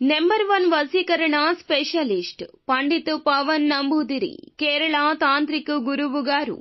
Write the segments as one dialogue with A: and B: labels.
A: Number one వసీకరణ specialist Pandit Pavan Namboodiri Kerala తాంత్రిక గురువు గారు.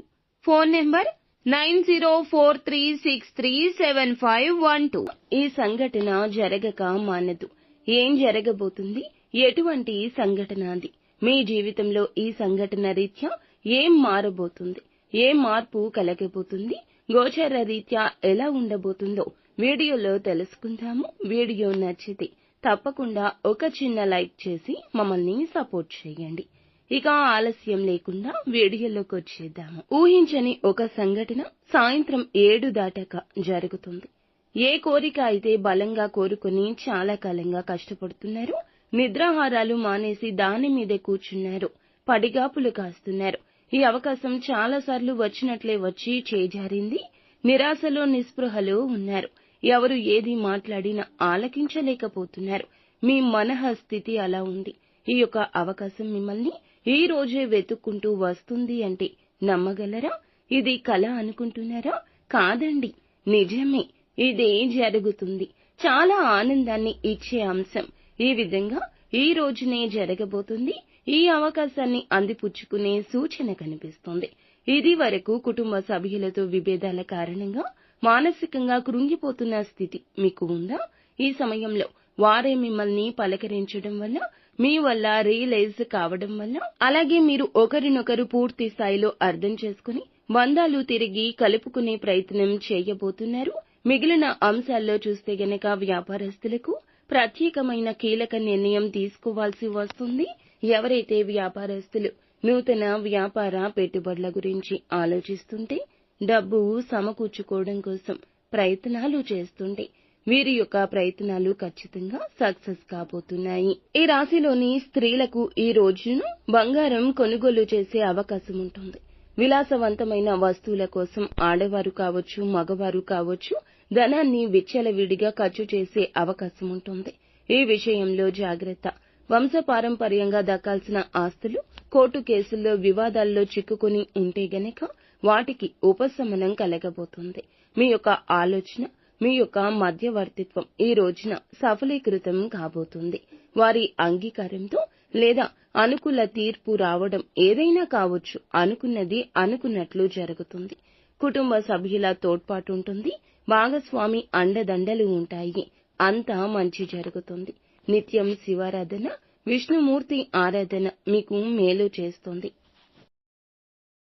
A: Phone number nine zero four three six three seven five one two. ఈ సంఘటన జరగక మానదు. ఏం జరగబోతుంది? ఎటువంటి సంఘటన అది మీ జీవితంలో ఈ సంఘటన రీత్యా ఏం మారబోతుంది? ఏ మార్పు కలగబోతుంది? గోచర రీత్యా ఎలా ఉండబోతుందో వీడియోలో తెలుసుకుందాము. వీడియో నచ్చితే తప్పకుండా ఒక చిన్న లైక్ చేసి మమ్మల్ని సపోర్ట్ చేయండి. ఇక ఆలస్యం లేకుండా వీడియోలోకి వచ్చేద్దాము. ఊహించని ఒక సంఘటన సాయంత్రం ఏడు దాటాక జరుగుతుంది. ఏ కోరిక అయితే బలంగా కోరుకుని చాలా కాలంగా కష్టపడుతున్నారు నిద్రాహారాలు మానేసి దాని మీదే కూర్చున్నారు పడిగాపులు కాస్తున్నారు. ఈ అవకాశం చాలా సార్లు వచ్చినట్లే వచ్చి చేజారింది. నిరాశలో నిస్పృహలో ఉన్నారు. ఎవరు ఏది మాట్లాడినా ఆలకించలేకపోతున్నారు. మీ మనః స్థితి అలా ఉంది. ఈ యొక్క అవకాశం మిమ్మల్ని ఈ రోజే వెతుక్కుంటూ వస్తుంది అంటే నమ్మగలరా? ఇది కల అనుకుంటున్నారా? కాదండి. నిజమే. ఇదే జరుగుతుంది. చాలా ఆనందాన్ని ఇచ్చే అంశం. ఈ విధంగా ఈ రోజునే జరగబోతుంది. ఈ అవకాశాన్ని అందిపుచ్చుకునే సూచన కనిపిస్తుంది. ఇది వరకు కుటుంబ సభ్యులతో విభేదాల కారణంగా మానసికంగా కృంగిపోతున్న స్థితి మీకు ఉందా? ఈ సమయంలో వారే మిమ్మల్ని పలకరించడం వల్ల మీ వల్ల రియలైజ్ కావడం వల్ల అలాగే మీరు ఒకరినొకరు పూర్తి స్థాయిలో అర్థం చేసుకుని బంధాలు తిరిగి కలుపుకునే ప్రయత్నం చేయబోతున్నారు. మిగిలిన అంశాల్లో చూస్తే గనక వ్యాపారస్తులకు ప్రత్యేకమైన కీలక నిర్ణయం తీసుకోవాల్సి వస్తుంది. ఎవరైతే వ్యాపారస్తులు నూతన వ్యాపార పెట్టుబడుల గురించి ఆలోచిస్తుంటే డబ్బు సమకూర్చుకోవడం కోసం ప్రయత్నాలు చేస్తుంటే వీరి యొక్క ప్రయత్నాలు ఖచ్చితంగా సక్సెస్ కాబోతున్నాయి. ఈ రాశిలోని స్త్రీలకు ఈ రోజును బంగారం కొనుగోలు చేసే అవకాశం ఉంటుంది. విలాసవంతమైన వస్తువుల కోసం ఆడవారు కావచ్చు మగవారు కావచ్చు ధనాన్ని విచ్చలవిడిగా ఖర్చు చేసే అవకాశం ఉంటుంది. ఈ విషయంలో జాగ్రత్త. వంశపారంపర్యంగా దక్కాల్సిన ఆస్తులు కోర్టు కేసుల్లో వివాదాల్లో చిక్కుకుని ఉంటే గనక వాటికి ఉపశమనం కలగబోతుంది. మీ యొక్క ఆలోచన మీ యొక్క మధ్యవర్తిత్వం ఈ రోజున సఫలీకృతం కాబోతుంది. వారి అంగీకారంతో లేదా అనుకూల తీర్పు రావడం ఏదైనా కావచ్చు అనుకున్నది అనుకున్నట్లు జరుగుతుంది. కుటుంబ సభ్యుల తోడ్పాటు ఉంటుంది భాగస్వామి అండదండలు ఉంటాయి. అంతా మంచి జరుగుతుంది. నిత్యం శివారాధన విష్ణుమూర్తి ఆరాధన మీకు మేలు చేస్తుంది.